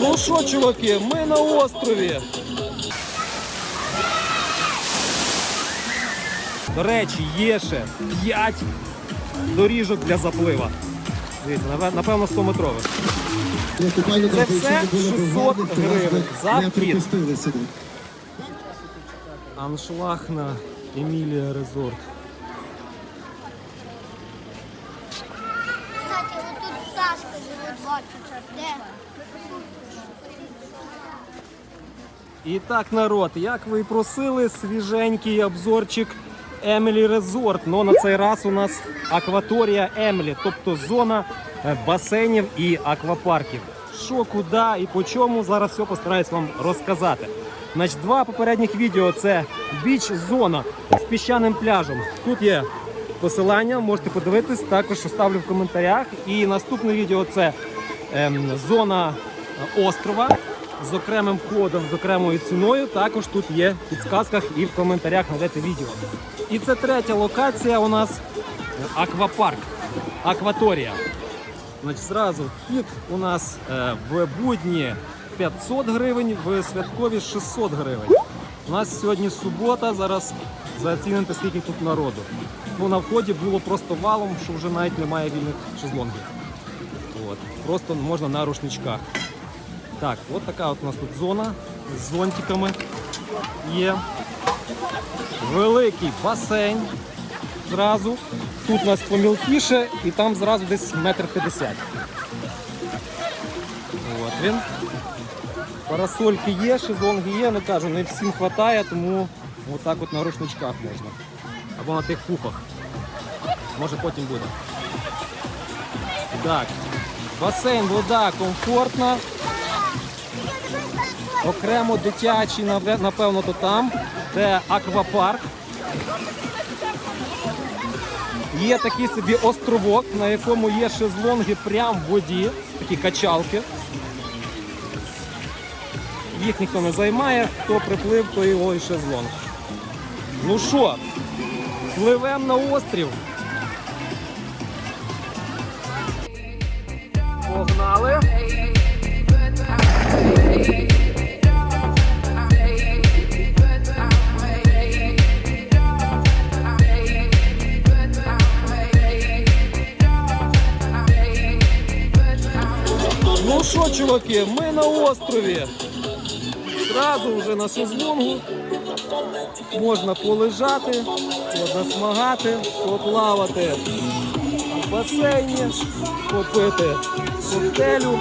Ну що, чуваки, ми на острові. До речі, є ще 5 доріжок для заплива. Дивіться, напевно 100 метрових. Це все 600 гривень за вхід. Аншлаг на Емілія Резорт. Кстати, вот тут пташка живет, бачите, де? І так, народ, як ви просили, свіженький обзорчик Емілі Резорт. Ну на цей раз у нас акваторія Емілі, тобто зона е, басейнів і аквапарків. Що, куди і по чому, зараз все постараюсь вам розказати. Значить, два попередніх відео це біч-зона з піщаним пляжем. Тут є посилання, можете подивитись, також оставлю в коментарях. І наступне відео це ем, зона е, острова з окремим кодом, з окремою ціною. Також тут є в підсказках і в коментарях знайдете відео. І це третя локація у нас аквапарк, акваторія. Значить, зразу вхід у нас е, в будні 500 гривень, в святкові 600 гривень. У нас сьогодні субота, зараз заціните, скільки тут народу. Ну, на вході було просто валом, що вже навіть немає вільних шезлонгів. От. Просто можна на рушничках. Так, от така от у нас тут зона з зонтиками є. Великий басейн зразу. Тут у нас помілкіше і там зразу десь метр п'ятдесят. От він. Парасольки є, шезлонги є, але кажу, не всім вистачає, тому отак от на рушничках можна. Або на тих пуфах. Може потім буде. Так. Басейн, вода комфортна. Окремо дитячий, напевно, то там, де аквапарк. Є такий собі островок, на якому є шезлонги прямо в воді, такі качалки. Їх ніхто не займає, хто приплив, то його і шезлонг. Ну що, пливемо на острів. Погнали. Ну що, чуваки, ми на острові. Зразу вже на шезлонгу. Можна полежати, засмагати, поплавати в басейні, попити коктейлю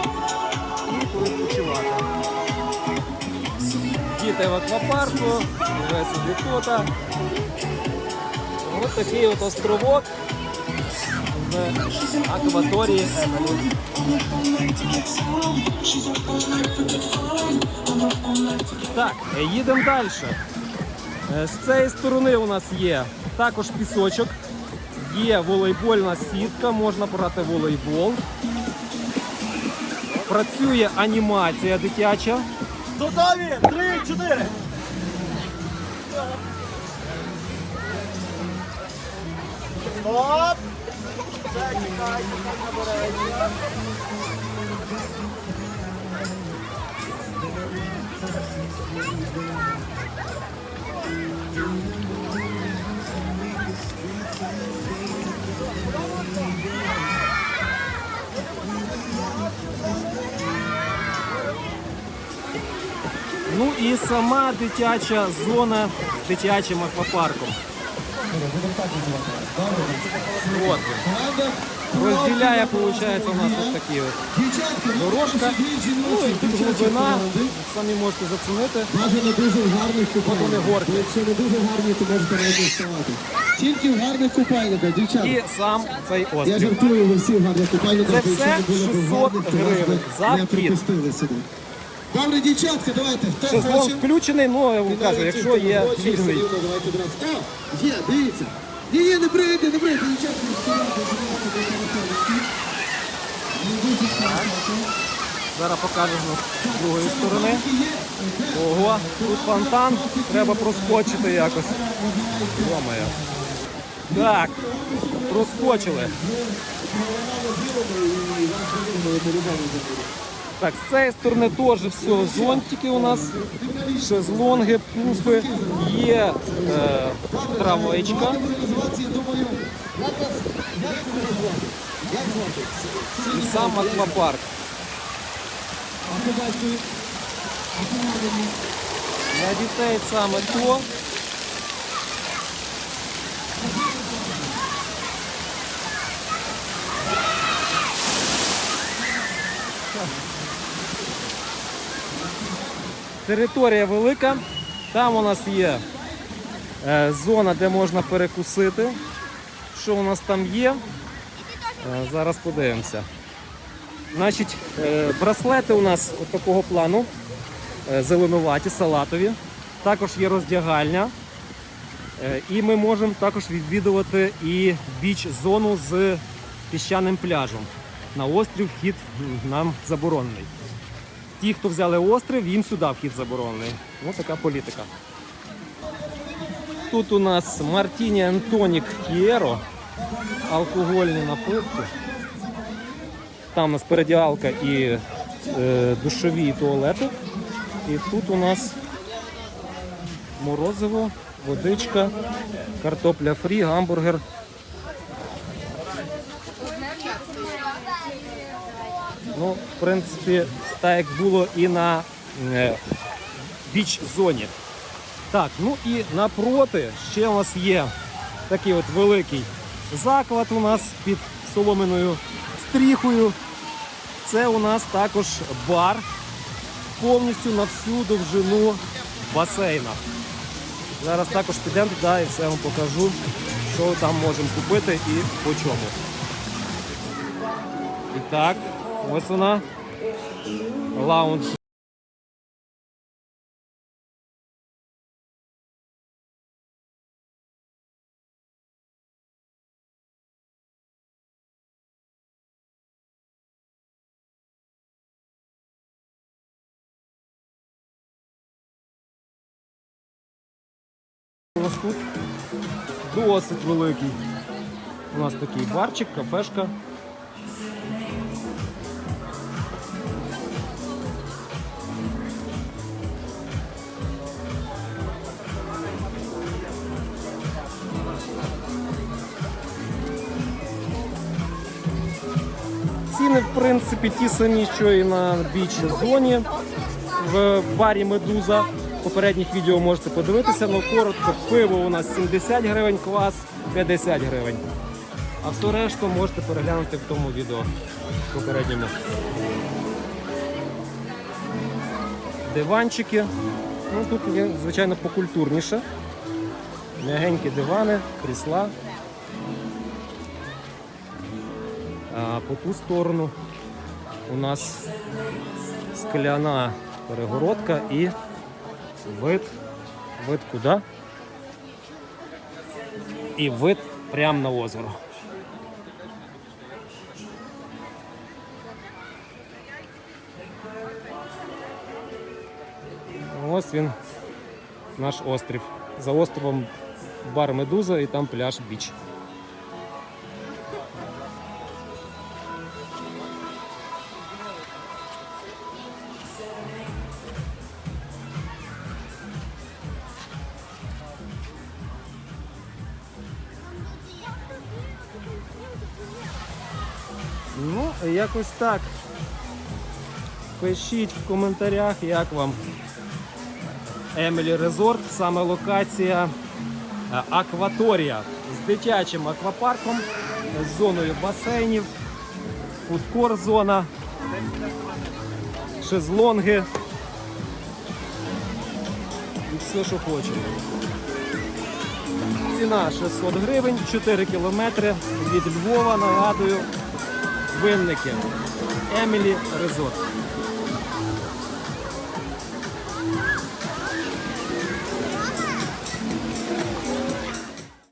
і відпочивати. Діти в аквапарку, собі тут. Ось такий от островок в акваторії Емелі. Так, е, їдемо далі. Е, З цієї сторони у нас є також пісочок, є волейбольна сітка, можна пограти волейбол. Працює анімація дитяча. Готові? Три, чотири. Стоп! Ну і сама дитяча зона з дитячим аквапарком. От він. Команда Розділяє, виходить, у нас ось такі от дорожка. Ну і тут глибина, самі можете зацінити. Бажано дуже в гарних купальниках. Якщо не дуже гарні, то можете навіть вставати. Тільки в гарних купальниках, дівчата. І сам цей Я жартую, ви всі в гарних купальниках. Це якщо все не було б 600 гарних, то вас би гривень за не сюди. Добре, дівчатки, давайте. Хто Шезлонг хоче? включений, ну я кажу, якщо є вільний. О, є, дивіться. Ні, ні, не прийде, не прийде, дівчатки. Зараз покажемо з другої сторони. Ого, тут фонтан, треба проскочити якось. Йомає. Так, проскочили. Так, з цієї сторони теж все, зонтики у нас, шезлонги, пуфи, є е, травичка. І сам аквапарк. Для дітей саме то. Територія велика. Там у нас є е, зона, де можна перекусити. Що у нас там є? Е, зараз подивимося. Значить, е, браслети у нас от такого плану зеленуваті, салатові. Також є роздягальня. І ми можемо також відвідувати і біч-зону з піщаним пляжем. На острів вхід нам заборонений. Ті, хто взяли острів, їм сюди вхід заборонений. Ось така політика. Тут у нас Мартіні Антонік Фієро, алкогольні напитки. Там у нас передягалка і е, душові і туалети. І тут у нас морозиво, водичка, картопля фрі, гамбургер. Ну, в принципі, так як було і на е, біч-зоні. Так, ну і напроти ще у нас є такий от великий заклад у нас під соломиною стріхою. Це у нас також бар повністю на всю довжину басейна. Зараз також підемо туди і все вам покажу, що там можемо купити і по чому. І так, ось вона. Лаунж. У нас тут досить великий. У нас такий барчик, кафешка. Ціни, в принципі, ті самі, що і на біч зоні в барі Медуза. Попередніх відео можете подивитися, але коротко пиво у нас 70 гривень, квас 50 гривень. А все решту можете переглянути в тому відео попередньому. Диванчики. Ну, тут звичайно, покультурніше. М'ягенькі дивани, крісла. А по ту сторону у нас скляна перегородка і вид. Вид куди? І вид прямо на озеро. Ось він, наш острів. За островом бар Медуза і там пляж Біч. Якось так. Пишіть в коментарях, як вам Емілі Резорт, саме локація е, Акваторія з дитячим аквапарком, з зоною басейнів, фудкор зона, шезлонги і все, що хочемо. Ціна 600 гривень, 4 кілометри від Львова, нагадую, винники. Емілі Резорт.